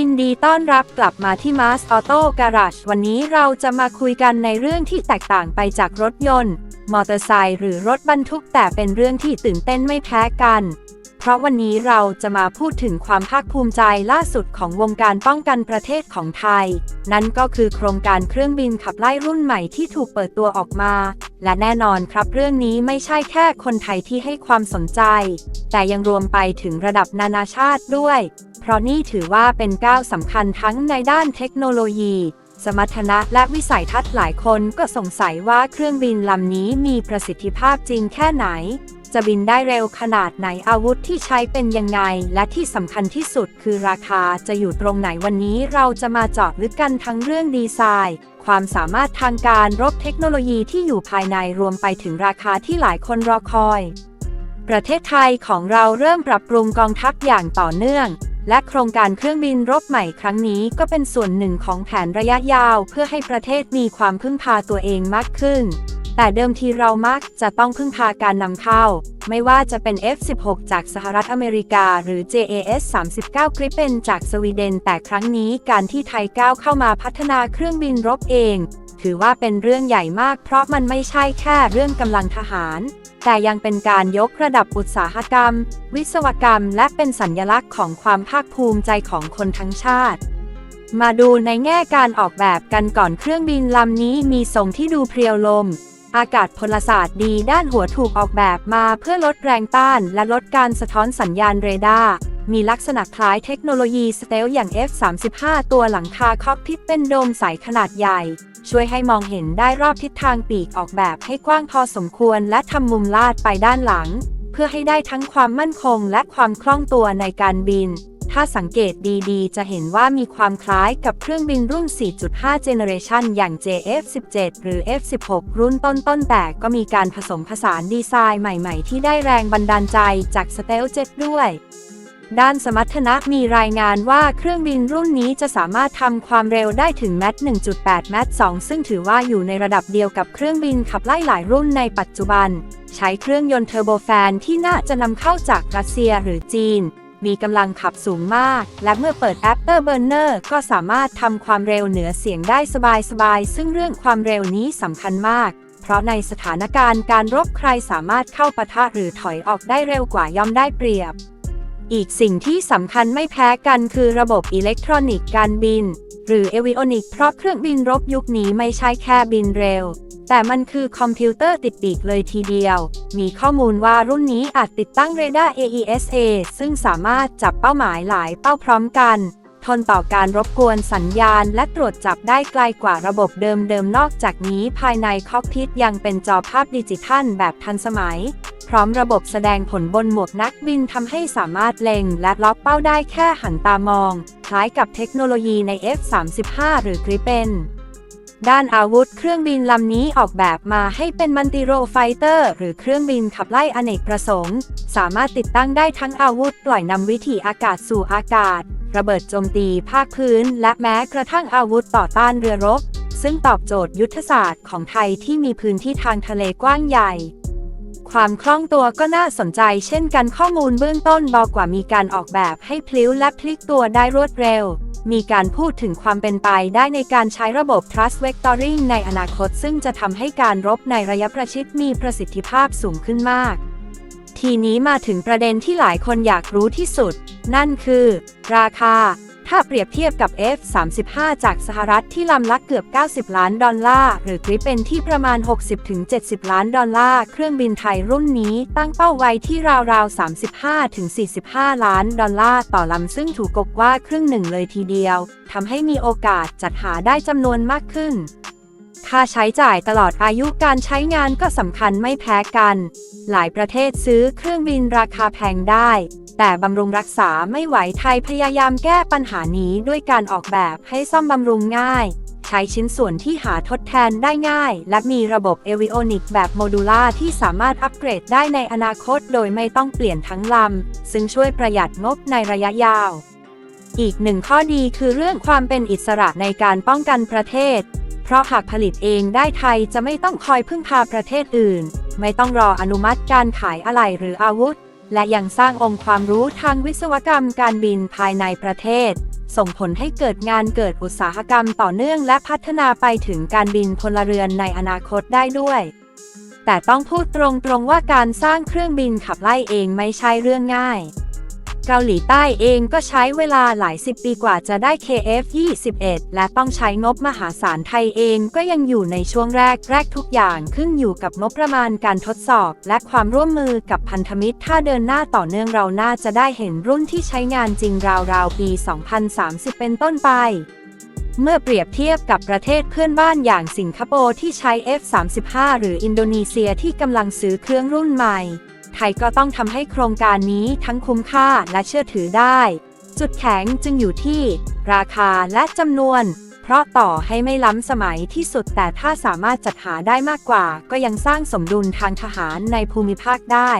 ยินดีต้อนรับกลับมาที่ Mars Auto Garage วันนี้เราจะมาคุยกันในเรื่องที่แตกต่างไปจากรถยนต์ มอเตอร์ไซค์หรือรถบรรทุกแต่เป็นเรื่องที่ตื่นเต้นไม่แพ้กัน เพราะวันนี้เราจะมาพูดถึงความภาคภูมิใจล่าสุดของวงการป้องกันประเทศของไทย นั่นก็คือโครงการเครื่องบินขับไล่รุ่นใหม่ที่ถูกเปิดตัวออกมา และแน่นอนครับเรื่องนี้ไม่ใช่แค่คนไทยที่ให้ความสนใจ แต่ยังรวมไปถึงระดับนานาชาติด้วย เพราะนี่ถือว่าเป็นก้าวสำคัญทั้งในด้านเทคโนโลยี สมรรถนะและวิสัยทัศน์หลายคนก็สงสัยว่าเครื่องบินลำนี้มีประสิทธิภาพจริงแค่ไหน จะบินได้เร็วขนาดไหนอาวุธที่ใช้เป็นยังไง และที่สำคัญที่สุดคือราคาจะอยู่ตรงไหนวันนี้เราจะมาเจาะลึกกันทั้งเรื่องดีไซน์ ความสามารถทางการรบเทคโนโลยีที่อยู่ภายในรวมไปถึงราคาที่หลายคนรอคอย ประเทศไทยของเราเริ่มปรับปรุงกองทัพอย่างต่อเนื่อง และโครงการเครื่องบินรบใหม่ครั้งนี้ก็เป็นส่วนหนึ่งของแผนระยะยาวเพื่อให้ประเทศมีความพึ่งพาตัวเองมากขึ้น แต่เดิมทีเรามักจะต้องพึ่งพาการนำเข้า ไม่ว่าจะเป็น F-16 จากสหรัฐอเมริกา หรือ JAS 39 Gripen จากสวีเดน แต่ครั้งนี้การที่ไทยก้าวเข้ามาพัฒนาเครื่องบินรบเอง ถือว่าเป็นเรื่องใหญ่มากเพราะมันไม่ใช่แค่เรื่องกำลังทหาร แต่ยังเป็นการยกระดับอุตสาหกรรม วิศวกรรม และเป็นสัญลักษณ์ของความภาคภูมิใจของคนทั้งชาติ มาดูในแง่การออกแบบกันก่อนเครื่องบินลำนี้มีทรงที่ดูเพรียวลม อากาศพลศาสตร์ดีด้านหัวถูกออกแบบมาเพื่อลดแรงต้าน และลดการสะท้อนสัญญาณเรดาร์มีลักษณะคล้ายเทคโนโลยีสเตลอย่าง F-35 ตัวหลังคาคอกพิทเป็นโดมใสขนาดใหญ่ ช่วยให้มองเห็นได้รอบทิศทางปีกออกแบบให้กว้างพอสมควรและทำมุมลาดไปด้านหลัง เพื่อให้ได้ทั้งความมั่นคงและความคล่องตัวในการบิน ถ้าสังเกตดีๆ จะเห็นว่ามีความคล้ายกับเครื่องบินรุ่น 4.5 Generation อย่าง JF17 หรือ F16 รุ่นต้นๆ แต่ก็มีการผสมผสานดีไซน์ใหม่ๆ ที่ได้แรงบันดาลใจจาก Stealth 7ด้วย ด้านสมรรถนะมีรายงานว่าเครื่องบินรุ่นนี้จะสามารถทำความเร็วได้ถึงแมท1.8 แมท2ซึ่งถือว่าอยู่ในระดับเดียวกับเครื่องบินขับไล่หลายรุ่นในปัจจุบัน ใช้เครื่องยนต์เทอร์โบแฟนที่น่าจะนำเข้าจากรัสเซียหรือจีน มีกำลังขับสูงมาก และเมื่อเปิด Afterburner ก็สามารถทำความเร็วเหนือเสียงได้สบายๆ ซึ่งเรื่องความเร็วนี้สำคัญมากเพราะในสถานการณ์การรบใครสามารถเข้าปะทะหรือถอยออกได้เร็วกว่าย่อมได้เปรียบ อีกสิ่งที่สำคัญไม่แพ้กันคือระบบอิเล็กทรอนิกส์การบิน หรือเอวิโอนิกเพราะเครื่องบินรบยุคนี้ไม่ใช่แค่บินเร็ว แต่มันคือคอมพิวเตอร์ติดปีกเลยทีเดียว มีข้อมูลว่ารุ่นนี้อาจติดตั้งเรดาร์ AESA ซึ่งสามารถจับเป้าหมายหลายเป้าพร้อมกัน ทนต่อการรบกวนสัญญาณ และตรวจจับได้ไกลกว่าระบบเดิมๆนอกจากนี้ภายในคอกพิทยังเป็นจอภาพดิจิทัลแบบทันสมัย พร้อมระบบแสดงผลบนหมวกนักบินทำให้สามารถเล็ง และล็อกเป้าได้แค่หันตามอง คล้ายกับเทคโนโลยีใน F-35 หรือ Gripen ด้านอาวุธเครื่องบินลำนี้ออกแบบมาให้เป็นมันติโรไฟเตอร์หรือเครื่องบินขับไล่อเนกประสงค์ สามารถติดตั้งได้ทั้งอาวุธปล่อยนำวิถีอากาศสู่อากาศ ระเบิดโจมตีภาคพื้น และแม้กระทั่งอาวุธต่อต้านเรือรบ ซึ่งตอบโจทย์ยุทธศาสตร์ของไทยที่มีพื้นที่ทางทะเลกว้างใหญ่ ความคล่องตัวก็น่าสนใจเช่นกันข้อมูลเบื้องต้นบอกว่ามีการออกแบบให้พลิ้วและพลิกตัวได้รวดเร็ว มีการพูดถึงความเป็นไปได้ในการใช้ระบบ Trust Vectoring ในอนาคต ซึ่งจะทำให้การรบในระยะประชิดมีประสิทธิภาพสูงขึ้นมาก ทีนี้มาถึงประเด็นที่หลายคนอยากรู้ที่สุด นั่นคือ ราคา ถ้าเปรียบเทียบกับ F-35 จากสหรัฐที่ลำละเกือบ 90 ล้านดอลลาร์ หรือกริปเป็นที่ประมาณ 60-70 ล้านดอลลาร์ เครื่องบินไทยรุ่นนี้ตั้งเป้าไว้ที่ราวๆ 35-45 ล้านดอลลาร์ต่อลำซึ่งถูกกบว่าครึ่งหนึ่งเลยทีเดียว ทำให้มีโอกาสจัดหาได้จำนวนมากขึ้น ค่าใช้จ่ายตลอดอายุการใช้งานก็สำคัญไม่แพ้กัน หลายประเทศซื้อเครื่องบินราคาแพงได้ แต่บำรุงรักษาไม่ไหวไทยพยายามแก้ปัญหานี้ด้วยการออกแบบให้ซ่อมบำรุงง่าย ใช้ชิ้นส่วนที่หาทดแทนได้ง่าย และมีระบบเอวิโอนิกแบบโมดูล่าที่สามารถอัปเกรดได้ในอนาคตโดยไม่ต้องเปลี่ยนทั้งลำ ซึ่งช่วยประหยัดงบในระยะยาว อีกหนึ่งข้อดีคือเรื่องความเป็นอิสระในการป้องกันประเทศ เพราะหากผลิตเองได้ไทยจะไม่ต้องคอยพึ่งพาประเทศอื่น ไม่ต้องรออนุมัติการขายอะไหล่หรืออาวุธ และยังสร้างองค์ความรู้ทางวิศวกรรมการบินภายในประเทศ ส่งผลให้เกิดงานเกิดอุตสาหกรรมต่อเนื่องและพัฒนาไปถึงการบินพลเรือนในอนาคตได้ด้วย แต่ต้องพูดตรงๆว่าการสร้างเครื่องบินขับไล่เองไม่ใช่เรื่องง่าย เกาหลีใต้เองก็ใช้เวลาหลายสิบปีกว่าจะได้ KF-21 และต้องใช้งบมหาศาลไทยเองก็ยังอยู่ในช่วงแรกแรกทุกอย่างขึ้นอยู่กับงบประมาณการทดสอบ และความร่วมมือกับพันธมิตร ถ้าเดินหน้าต่อเนื่องเราน่าจะได้เห็นรุ่นที่ใช้งานจริงราวๆปี 2030 เป็นต้นไปเมื่อเปรียบเทียบกับประเทศเพื่อนบ้านอย่างสิงคโปร์ที่ใช้ F-35 หรืออินโดนีเซียที่กำลังซื้อเครื่องรุ่นใหม่ ไทยก็ต้องทำให้โครงการนี้ทั้งคุ้มค่าและเชื่อถือได้ จุดแข็งจึงอยู่ที่ ราคาและจำนวน เพราะต่อให้ไม่ล้ำสมัยที่สุดแต่ถ้าสามารถจัดหาได้มากกว่า ก็ยังสร้างสมดุลทางทหารในภูมิภาคได้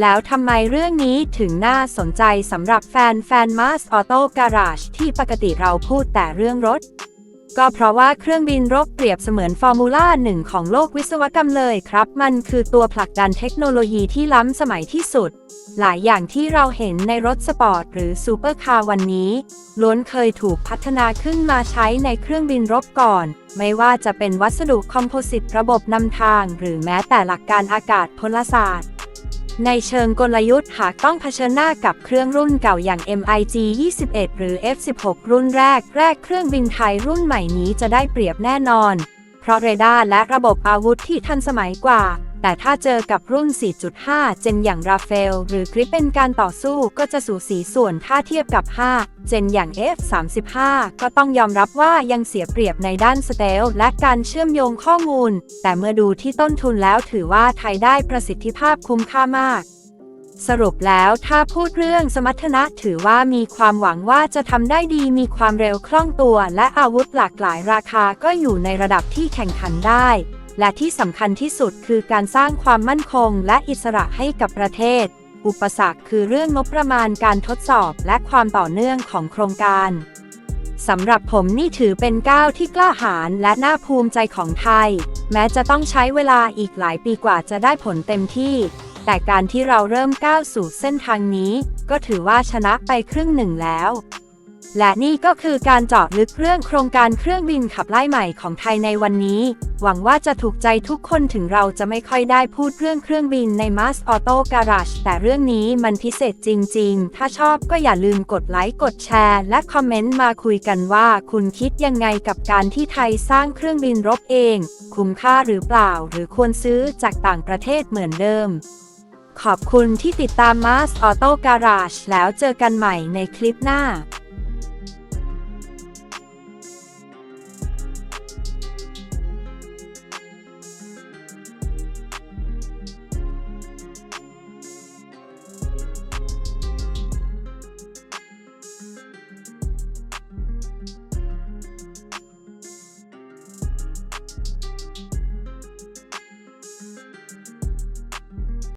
แล้วทำไมเรื่องนี้ถึงน่าสนใจสำหรับแฟนแฟนมาสออโต้การา e ที่ปกติเราพูดแต่เรื่องรถ ก็เพราะว่าเครื่องบินรบเปรียบเสมือนฟอร์มูล่าหนึ่งของโลกวิศวกรรมเลยครับ มันคือตัวผลักดันเทคโนโลยีที่ล้ำสมัยที่สุด หลายอย่างที่เราเห็นในรถสปอร์ตหรือซูเปอร์คาร์วันนี้ ล้วนเคยถูกพัฒนาขึ้นมาใช้ในเครื่องบินรบก่อน ไม่ว่าจะเป็นวัสดุคอมโพสิตระบบนำทาง หรือแม้แต่หลักการอากาศพลศาสตร์ ในเชิงกลยุทธ์หากต้องเผชิญหน้ากับเครื่องรุ่นเก่าอย่าง MiG 21 หรือ F16 รุ่นแรก แรกเครื่องบินไทยรุ่นใหม่นี้จะได้เปรียบแน่นอน เพราะเรดาร์และระบบอาวุธที่ทันสมัยกว่า แต่ถ้าเจอกับรุ่น 4.5 เจนอย่างราเฟลหรือกริปเป็นการต่อสู้ก็จะสูสีส่วนถ้าเทียบกับ 5 เจนอย่าง F35 ก็ต้องยอมรับว่ายังเสียเปรียบในด้านสเตลและการเชื่อมโยงข้อมูล แต่เมื่อดูที่ต้นทุนแล้วถือว่าไทยได้ประสิทธิภาพคุ้มค่ามากสรุปแล้วถ้าพูดเรื่องสมรรถนะถือว่ามีความหวังว่าจะทำได้ดีมีความเร็วคล่องตัว และอาวุธหลากหลายราคาก็อยู่ในระดับที่แข่งขันได้ และที่สำคัญที่สุดคือการสร้างความมั่นคงและอิสระให้กับประเทศ อุปสรรคคือเรื่องงบประมาณการทดสอบและความต่อเนื่องของโครงการสำหรับผมนี่ถือเป็นก้าวที่กล้าหาญและน่าภูมิใจของไทย แม้จะต้องใช้เวลาอีกหลายปีกว่าจะได้ผลเต็มที่ แต่การที่เราเริ่มก้าวสู่เส้นทางนี้ ก็ถือว่าชนะไปครึ่งหนึ่งแล้ว และนี่ก็คือการเจาะลึกเรื่องโครงการเครื่องบินขับไล่ใหม่ของไทยในวันนี้ หวังว่าจะถูกใจทุกคนถึงเราจะไม่ค่อยได้พูดเรื่องเครื่องบินใน Mass Auto Garage แต่เรื่องนี้มันพิเศษจริง ๆ ถ้าชอบก็อย่าลืมกดไลค์กดแชร์ และคอมเมนต์มาคุยกันว่า คุณคิดยังไงกับการที่ไทยสร้างเครื่องบินรบเอง คุ้มค่าหรือเปล่า หรือควรซื้อจากต่างประเทศเหมือนเดิมขอบคุณที่ติดตาม Mass Auto Garage แล้วเจอกันใหม่ในคลิปหน้า